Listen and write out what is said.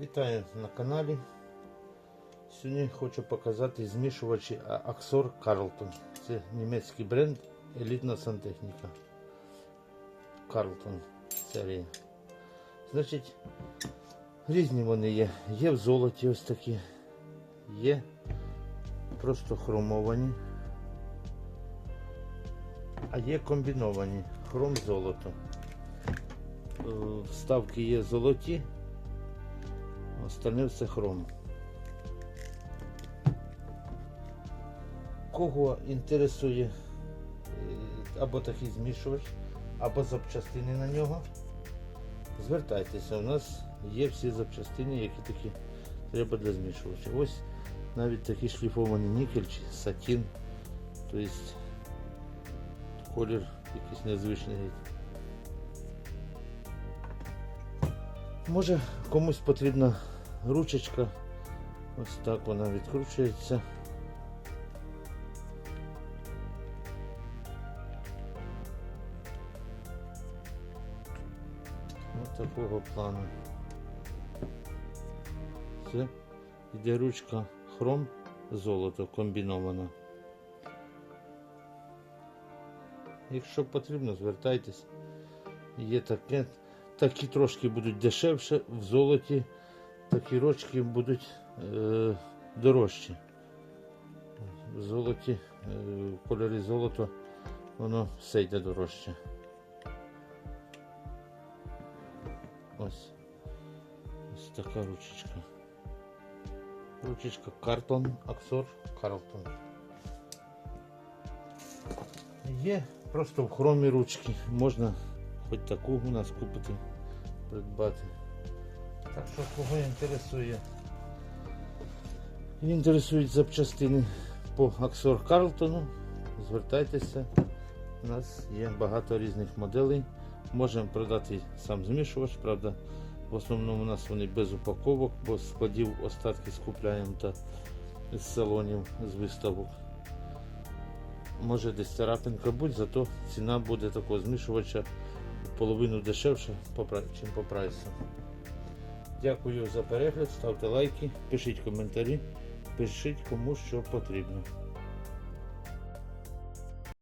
Вітаю на каналі. Сьогодні хочу показати змішувачі Axor Carlton. Це німецький бренд, елітна сантехніка. Carlton серія. Значить, різні вони є. Є в золоті ось такі, є просто хромовані, а є комбіновані хром золото. Е, Вставки є золоті, остальне все хром. Кого інтересує е, або такий змішувач, або запчастини на нього, звертайтеся, у нас є всі запчастини, які такі треба для змішувача. Ось навіть такий шліфований нікель чи сатін, тобто колір якийсь незвичний. Може комусь потрібна ручечка. Ось так вона відкручується. Ось такого плану. Це йде ручка хром золото комбінована. Якщо потрібно, звертайтесь. Є таке. Такі трошки будуть дешевше, в золоті такі ручки будуть е, дорожчі. В золоті, е, в кольорі золото, воно все йде дорожче. Ось. Ось така ручечка. Ручечка Картон, Аксор Карлтон. Є просто в хромі ручки. Можна хоч таку у нас купити, придбати. Так що кого інтересує? Інтересують запчастини по Аксор Карлтону. Звертайтеся. У нас є багато різних моделей. Можемо продати сам змішувач, правда. В основному у нас вони без упаковок, бо складів остатки скупляємо та з салонів, з виставок. Може десь царапинка будь, зато ціна буде такого змішувача половину дешевше, ніж по прайсу. Дякую за перегляд, ставте лайки, пишіть коментарі, пишіть кому що потрібно.